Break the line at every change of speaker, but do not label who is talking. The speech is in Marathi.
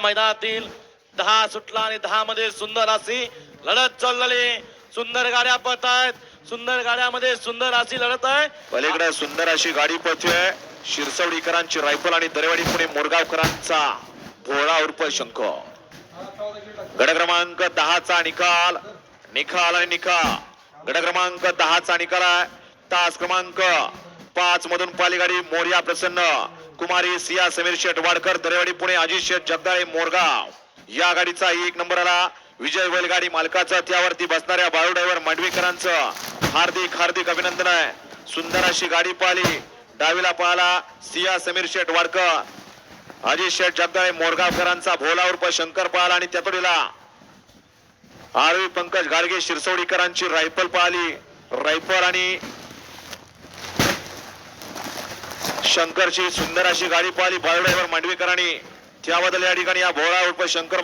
मैदानातील दहा सुटला आणि दहा मध्ये सुंदर अशी लढत चाललेली सुंदर गाड्या पळत आहेत. सुंदर गाड्यामध्ये सुंदर अशी लढत आहे.
पलीकडे सुंदर अशी गाडी पळते शिरसवडीकरांची रायफल आणि दरेवाडी पुणे मोरगावकरांचा भोळा उर्फ शंख. गड क्रमांक दहाचा निकाल. निकाल आणि निकाल. गड क्रमांक दहाचा निकाल आहे. तास क्रमांक पाच मधून पाली गाडी मोर्या प्रसन्न. कुमारी सिया समीर शेठ वाडकर दरेवाडी पुणे अजित शेठ जगदाळे मोरगाव. या गाडीचा एक नंबर आला. विजय बैलगाडी मालकाचा त्यावरती बसणाऱ्या बाळू ड्रायव्हर मांडवीकरांचं. हार्दिक हार्दिक अभिनंदन आहे. सुंदर अशी गाडी पाहिली. डावीला पाहला सिया समीर शेठ वाडकर. अजित शेठ जगदाळे मोरगावकरांचा भोला उर्फ शंकर पाहला आणि त्यातोडीला आरवी पंकज गाडगे शिरसोडीकरांची रायफल पाहिली. रायफल आणि शंकरची सुंदर अशी गाडी पाहिली. बाळू मांडवीकरांनी. त्याबद्दल या ठिकाणी या भोळा उर्फ शंकर